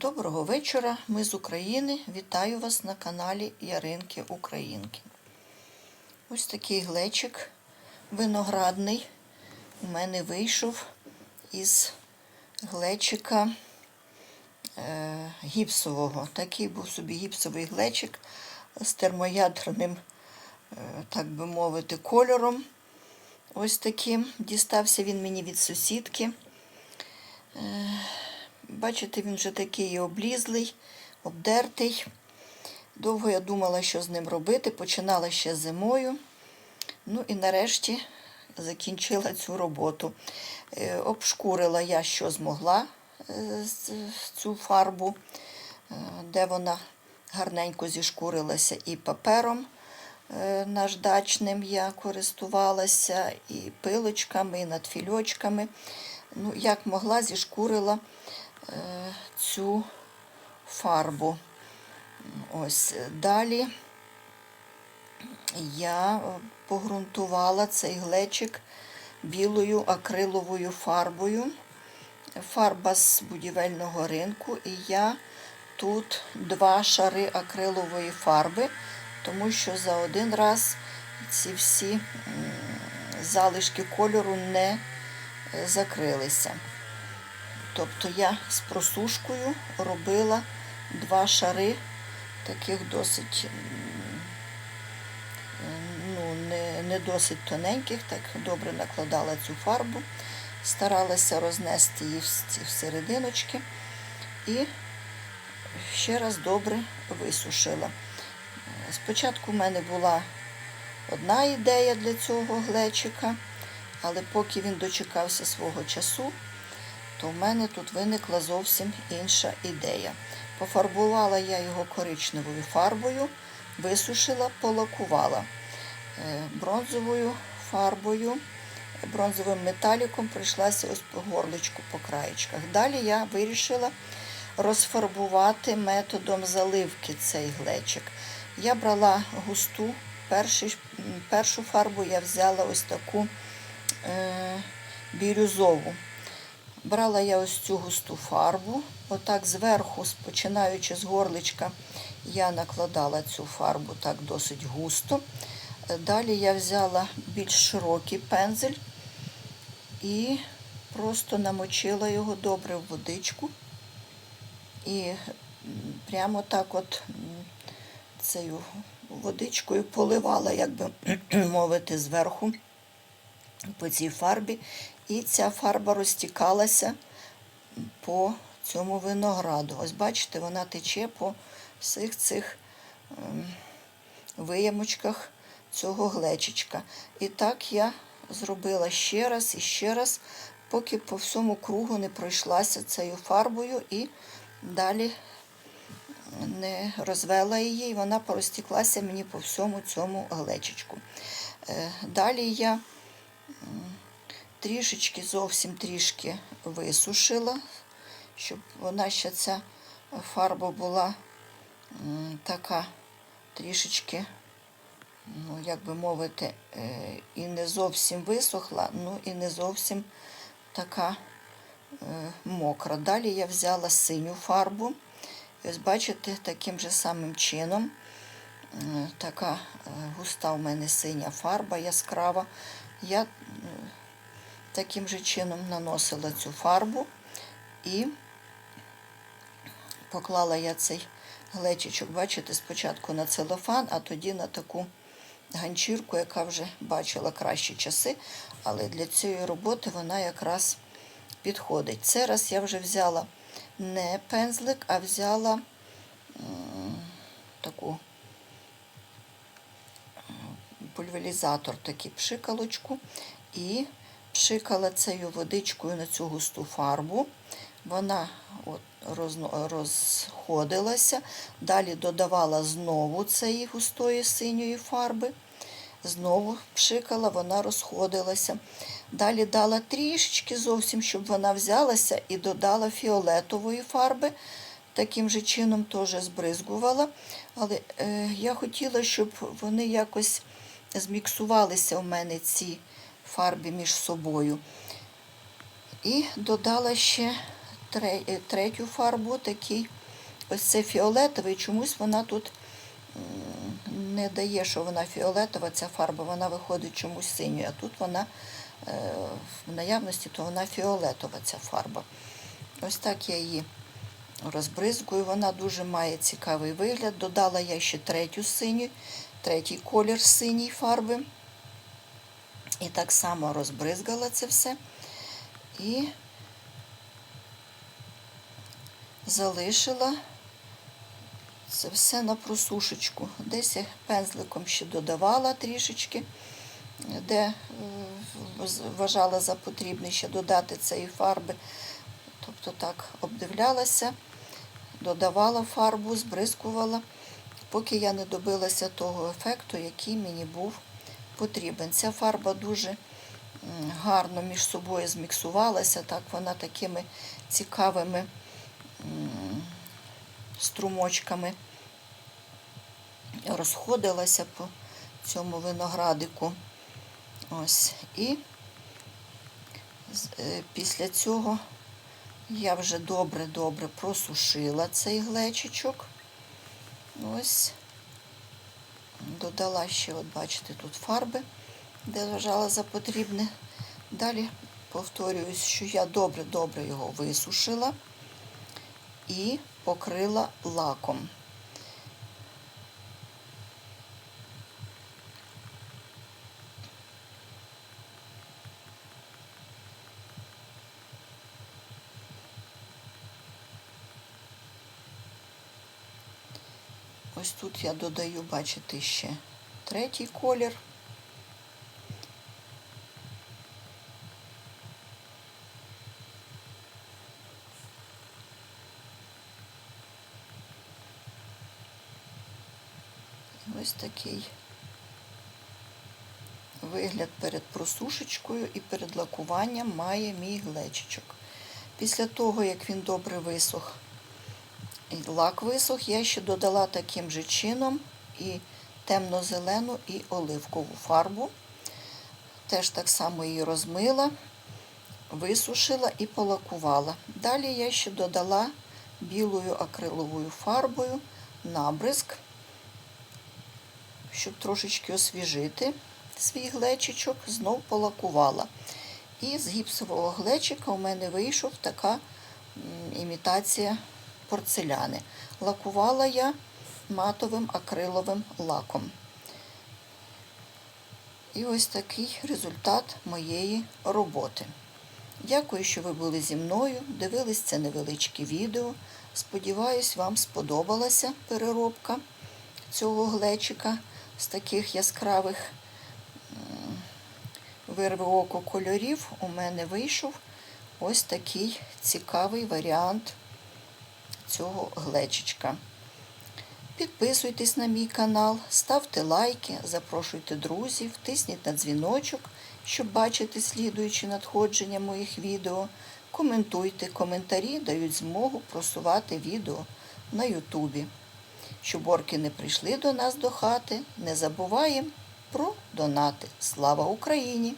Доброго вечора, ми з України. Вітаю вас на каналі Яринки Українки. Ось такий глечик виноградний у мене вийшов із глечика е, гіпсового. Такий був собі гіпсовий глечик з термоядерним, е, так би мовити, кольором. Ось таким. Дістався він мені від сусідки. Бачите, він вже такий облізлий, обдертий. Довго я думала, що з ним робити. Починала ще зимою. Ну і нарешті закінчила цю роботу. Е, Обшкурила я, що змогла е, цю фарбу, е, де вона гарненько зішкурилася і папером наждачним я користувалася, і пилочками, і надфільочками. Ну, як могла, зішкурила цю фарбу. Ось далі я е, погрунтувала цей глечик білою акриловою фарбою. Фарба з будівельного ринку, і я тут два шари акрилової фарби, тому що за один раз ці всі залишки кольору не е, закрилися. Тобто я з просушкою робила два шари таких досить ну, не, не досить тоненьких, так добре накладала цю фарбу, старалася рознести її в ці всерединочки і ще раз добре висушила. Спочатку в мене була одна ідея для цього глечика, але поки він дочекався свого часу, то в мене тут виникла зовсім інша ідея. Пофарбувала я його коричневою фарбою, висушила, полакувала Е, бронзовою фарбою, бронзовим металіком прийшлася ось по горличку по краєчках. Далі я вирішила розфарбувати методом заливки цей глечик. Я брала густу, перший, першу фарбу я взяла ось таку е, бірюзову. Брала я ось цю густу фарбу, отак зверху, починаючи з горличка, я накладала цю фарбу так досить густо. Далі я взяла більш широкий пензель і просто намочила його добре в водичку. І прямо так от цією водичкою поливала, як би мовити, зверху по цій фарбі. І ця фарба розтікалася по цьому винограду. Ось бачите, вона тече по всіх цих ем, виямочках цього глечичка. І так я зробила ще раз і ще раз, поки по всьому кругу не пройшлася цією фарбою і далі не розвела її, і вона порозтіклася мені по всьому цьому глечичку. Е, Далі я трішечки, зовсім трішки висушила, щоб вона ще ця фарба була така трішечки, ну, як би мовити, е, і не зовсім висохла, ну і не зовсім така е, мокра. Далі я взяла синю фарбу. І ось бачите, таким же самим чином. е, Така густа у мене синя фарба яскрава. Я таким же чином наносила цю фарбу і поклала я цей глечичок, бачите, спочатку на целофан, а тоді на таку ганчірку, яка вже бачила кращі часи, але для цієї роботи вона якраз підходить. Це раз я вже взяла не пензлик, а взяла таку пульверізатор, такий пшикалочку, і пшикала цією водичкою на цю густу фарбу. Вона от розно- розходилася. Далі додавала знову цієї густої синьої фарби. Знову пшикала, вона розходилася. Далі дала трішечки зовсім, щоб вона взялася, і додала фіолетової фарби. Таким же чином теж збризгувала. Але е, я хотіла, щоб вони якось зміксувалися у мене ці фарби між собою. І додала ще третю фарбу, такий ось це фіолетовий, чомусь вона тут не дає, що вона фіолетова, ця фарба, вона виходить чомусь синьою, а тут вона е, в наявності, то вона фіолетова ця фарба. Ось так я її розбризкую. Вона дуже має цікавий вигляд. Додала я ще третю синю, третій колір синій фарби. І так само розбризгала це все. І залишила це все на просушечку. Десь я пензликом ще додавала трішечки, де е, вважала за потрібне ще додати цієї фарби. Тобто так обдивлялася, додавала фарбу, збризкувала, поки я не добилася того ефекту, який мені був потрібен. Ця фарба дуже гарно між собою зміксувалася, так вона такими цікавими струмочками розходилася по цьому виноградику. Ось. І е, після цього я вже добре-добре просушила цей глечичок. Ось. Додала ще, от бачите, тут фарби, де вважала за потрібне. Далі повторююсь, що я добре-добре його висушила і покрила лаком. Ось тут я додаю, бачите, ще третій колір. Ось такий вигляд перед просушечкою і перед лакуванням має мій глечичок. Після того, як він добре висох, лак висох, я ще додала таким же чином і темно-зелену, і оливкову фарбу. Теж так само її розмила, висушила і полакувала. Далі я ще додала білою акриловою фарбою набризк, щоб трошечки освіжити свій глечичок, знов полакувала. І з гіпсового глечика у мене вийшов така імітація порцеляни. Лакувала я матовим акриловим лаком. І ось такий результат моєї роботи. Дякую, що ви були зі мною, дивились це невеличке відео. Сподіваюсь, вам сподобалася переробка цього глечика з таких яскравих вирви око кольорів. У мене вийшов ось такий цікавий варіант цього глечичка. Підписуйтесь на мій канал, ставте лайки, запрошуйте друзів, тисніть на дзвіночок, щоб бачити слідуючі надходження моїх відео. Коментуйте, коментарі дають змогу просувати відео на Ютубі. Щоб орки не прийшли до нас до хати, не забуваємо про донати. Слава Україні!